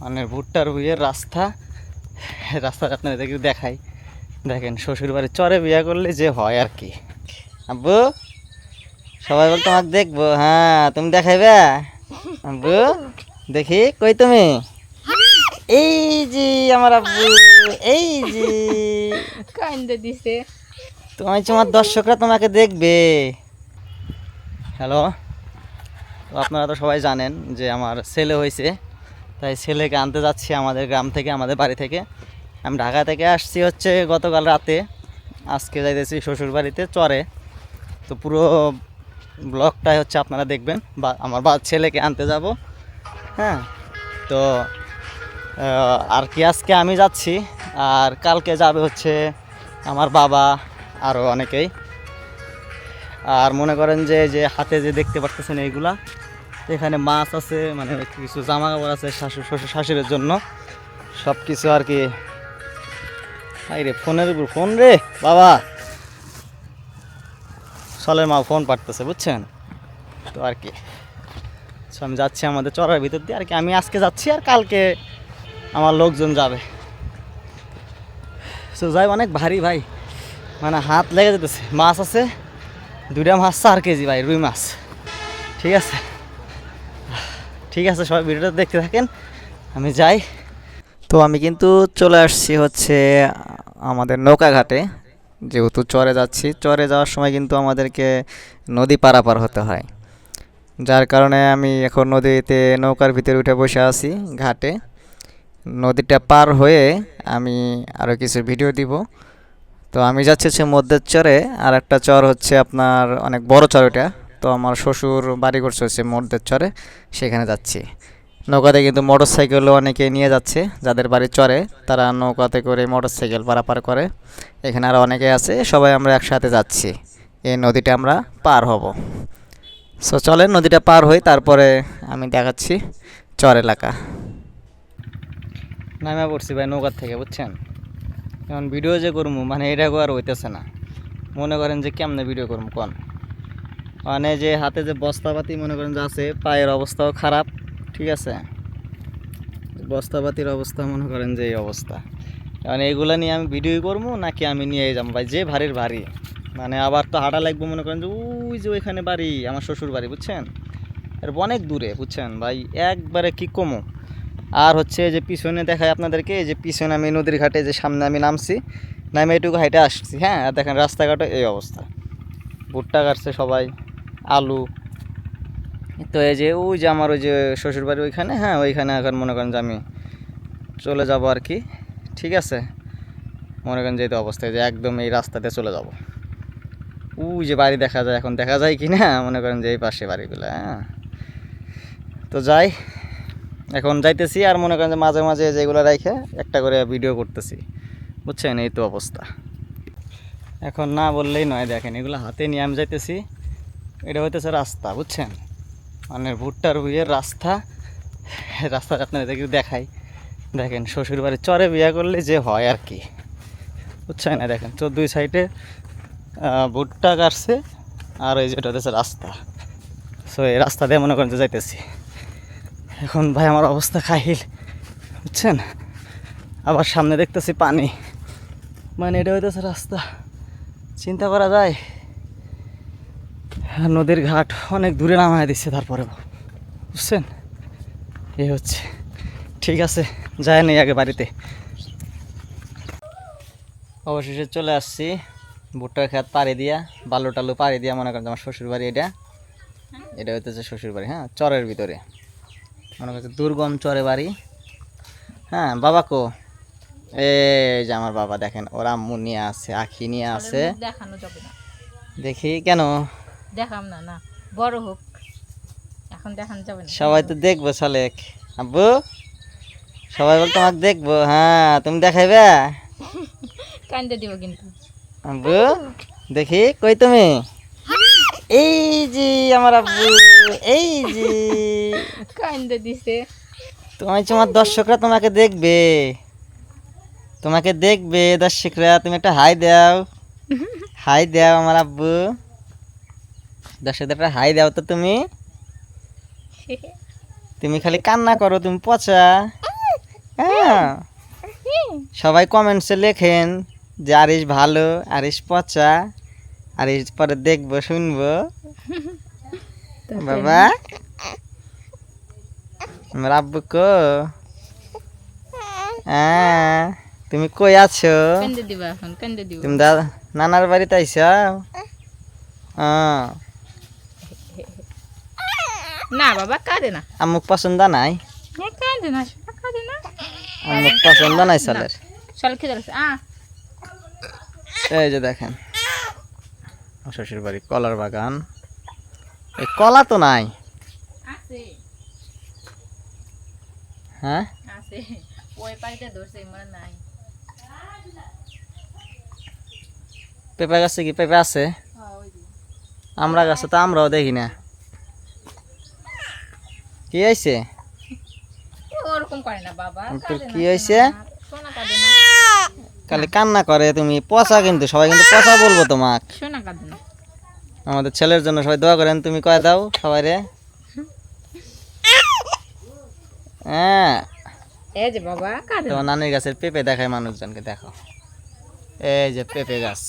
মানে ভুট্টার বিয়ের রাস্তা। রাস্তা আপনাদের একটু দেখাই। দেখেন শ্বশুর বাড়ির চরে বিয়ে করলে যে হয় আর কি। আব্বু সবাই বল তোমাকে দেখব। হ্যাঁ তুমি দেখাইবে? আব্বু দেখি কই তুমি? এই যে আমার আব্বু এই যে। কান্দে দিছে। তোমার তোমার দর্শকরা তোমাকে দেখবে। হ্যালো তো আপনারা তো সবাই জানেন যে আমার ছেলে হয়েছে। তাই ছেলেকে আনতে যাচ্ছি আমাদের গ্রাম থেকে, আমাদের বাড়ি থেকে। আমি ঢাকা থেকে আসছি হচ্ছে গতকাল রাতে। আজকে যাইতেছি শ্বশুর বাড়িতে চরে। তো পুরো ব্লগটাই হচ্ছে আপনারা দেখবেন। বা আমার বা ছেলেকে আনতে যাব। হ্যাঁ তো আর কি আজকে আমি যাচ্ছি। আর কালকে যাবে হচ্ছে আমার বাবা আরও অনেকেই। আর মনে করেন যে যে হাতে যে দেখতে পাচ্ছেন এইগুলা এখানে মাছ আছে মানে কিছু জামা কাপড় আছে শাশুড় শ্বশুর শাশুড়ির জন্য। সব কিছু আর কি। রে ফোনের উপর ফোন রে বাবা। সলের মা ফোন পাঠতেছে বুঝছেন? তো আর কি। So, আমি যাচ্ছি আমাদের চড়ার ভিতর দিয়ে। আর কি আমি আজকে যাচ্ছি আর কালকে আমার লোকজন যাবে। তো যাই অনেক ভারী ভাই। মানে হাত লেগে যেতেছে। মাছ আছে দুইটা মাছ চার কেজি ভাই রুই মাছ। ঠিক আছে? ঠিক আছে, সবাই ভিডিওটা দেখতে থাকেন। আমি যাই। তো আমি কিন্তু চলে আসছি হচ্ছে আমাদের নৌকাঘাটে। যেহেতু চরে যাচ্ছি, চরে যাওয়ার সময় কিন্তু আমাদেরকে নদী পারাপার হতে হয়। যার কারণে আমি এখন নদীতে নৌকার ভিতরে উঠে বসে আছি ঘাটে। নদীটা পার হয়ে আমি আরও কিছু ভিডিও দিব। তো আমি যাচ্ছি হচ্ছে মধ্যের চরে আর একটা চর হচ্ছে আপনার অনেক বড় চর ওটা তো আমার শ্বশুর বাড়ি করছে হচ্ছে চরে, সেখানে যাচ্ছি। নৌকাতে কিন্তু মোটর সাইকেলও অনেকে নিয়ে যাচ্ছে, যাদের বাড়ি চরে, তারা নৌকাতে করে মোটর সাইকেল পারাপার করে। এখানে আরও অনেকে আছে, সবাই আমরা একসাথে যাচ্ছি। এই নদীটা আমরা পার হব। সো চলেন নদীটা পার হই, তারপরে আমি দেখাচ্ছি চর এলাকা। নামে পড়ছি ভাই নৌকার থেকে, বুঝছেন? এখন ভিডিও যে করব মানে এটা আর হইতেছে না। মনে করেন যে কেমনে ভিডিও করব কোন? মানে যে হাতে যে বস্তাপাতি মনে করেন যে আছে, পায়ের অবস্থাও খারাপ, ঠিক আছে? বস্তাপাতির অবস্থা মনে করেন যে এই অবস্থা। মানে এইগুলা নিয়ে আমি ভিডিও করব, নাকি আমি নিয়ে যাব? ভাই, যে ভারীর ভারী মানে আবার তো হাঁটা লাগবে মনে করেন যে, ওই যে ওইখানে বাড়ি, আমার শ্বশুর বাড়ি বুঝছেন? আর অনেক দূরে, বুঝছেন? ভাই, একবারে কি কমো? আর হচ্ছে যে পিছনে দেখায় আপনাদেরকে, এই যে পিছনে আমি নদীর ঘাটে যে সামনে আমি নামছি, নামে এটুকু হাইটে আসছি হ্যাঁ? আর দেখেন রাস্তাঘাটে এই অবস্থা। ভুট্টা কাটছে সবাই। আলু। তো এই যে, ওই যে আমার ওই যে শ্বশুরবাড়ি ওইখানে হ্যাঁ ওইখানে এখন মনে করেন যে আমি চলে যাব আর কি। ঠিক আছে? মনে করেন যে এই তো অবস্থায় যে একদম এই রাস্তাতে চলে যাব। ওই যে বাড়ি দেখা যায়, এখন দেখা যায় কি না? মনে করেন যে এই পাশে বাড়িগুলো হ্যাঁ। তো যাই, এখন যাইতেছি আর মনে করেন যে মাঝে মাঝে যেগুলো রাইখে একটা করে ভিডিও করতেছি। বুঝছেন? এই তো অবস্থা। এখন না বললেই নয়, দেখেন, এগুলো হাতে নিয়ে আমি যাইতেছি। এটা হইতেছে রাস্তা, বুঝছেন? মানে ভুট্টার বিয়ের রাস্তা। রাস্তা আপনাদের দেখাই। দেখেন শ্বশুর বাড়ির চরে বিয়ে করলে যে হয় আর কি। বুঝছেন? না দেখেন, চোদ্দই সাইডে ভুট্টা কাটছে আর এই যেটা হচ্ছে রাস্তা। সো এই রাস্তা দিয়ে মনে করেন যাইতেছি। এখন ভাই আমার অবস্থা খাইল বুঝছেন? আবার সামনে দেখতেছি পানি। মানে এটা হইতেছে রাস্তা। চিন্তা করা যায়। নদীর ঘাট অনেক দূরে নামায় দিচ্ছে তারপরে বুঝছেন? এ হচ্ছে। ঠিক আছে যায় নেই আগে বাড়িতে। অবশেষে চলে আসছি ভুট্টার খেত পাড়ি দিয়া বালু টালু পাড়ি দিয়া মনে করেন আমার শ্বশুর বাড়ি এটা। এটা হইতেছে শ্বশুর বাড়ি হ্যাঁ চরের ভিতরে। মনে করছে দুর্গম চরে বাড়ি। হ্যাঁ বাবা কো? এই যে আমার বাবা দেখেন ওর আম্মু নিয়ে আছে আখি নিয়ে আছে। দেখানো যাবে না। দেখি কেন? দেখাম না না। বড় হোক এখন দেখানো যাবে না। সবাই তো দেখব সালেক আব্বু সবাই বল তোমাকে দেখব হ্যাঁ তুমি দেখাইবে? কান্দে দিব কিন্তু। আব্বু দেখি কই তুমি? এই যে আমার আব্বু এই যে। কান্দে দিছে। তোমার তোমার দর্শকরা তোমাকে দেখবে তোমাকে দেখবে দর্শকরা তুমি একটা হাই দাও। হাই দাও আমার আব্বু। দর্শকদের একটা হাই দাও তো তুমি। তুমি খালি কান্না করো তুমি পচা। হ্যাঁ। সবাই কমেন্টসে লেখেন যে আরিস ভালো আরিস পচা আরিস পরে দেখব শুনব। বাবা। আমার আব্বু কো? হ্যাঁ। তুমি কই আছো? কেন্দ্রে দিবা এখন কেন্দ্রে দিব। তুমি দাদা নানার বাড়িতে আইস? হ্যাঁ না বাবা কাঁদে না। আমুক পছন্দ নাই। হ্যাঁ কাঁদে না কাঁদে না। আমুক পছন্দ নাই সালের। চল খেতে আ এই যে দেখেন। শ্বশুর বাড়ি কলার বাগান। এই কলা তো নাই। হ্যাঁ? পেঁপে গাছে কি পেঁপে আছে? হ্যাঁ আমরা গাছে তো আমরাও দেখি না। কি হয়েছে? ওরকম করে না বাবা। কি হয়েছে? খালি কান্না করে তুমি পচা কিন্তু সবাই কিন্তু পচা বলব তোমাক। আমাদের ছেলের জন্য সবাই দোয়া করেন তুমি কয়ে দাও সবাই রে হ্যাঁ। এই যে বাবা তোমার নানির গাছের পেঁপে দেখায় মানুষজনকে দেখো। এই যে পেঁপে গাছ।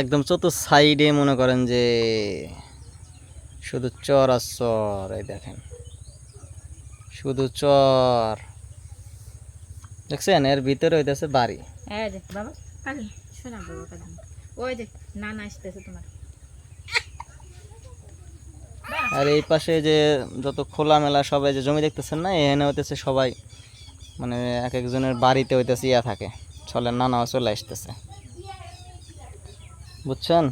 একদম চতুর সাইডে মনে করেন যে শুধু চর আর চর এই দেখেন। শুধু চর। দেখছেন? এর ভিতরে হইতেছে বাড়ি। নানা আর এই পাশে যে যত খোলামেলা সবাই যে জমি দেখতেছেন না এখানে হইতেছে সবাই মানে এক একজনের বাড়িতে হইতেছে ইয়া থাকে। ছলের নানাও চলে আসতেছে। বুঝছেন?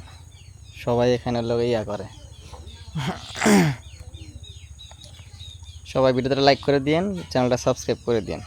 সবাই এখানে লোক ইয়া করে। সবাই ভিডিওটা লাইক করে দিন চ্যানেলটা সাবস্ক্রাইব করে দিন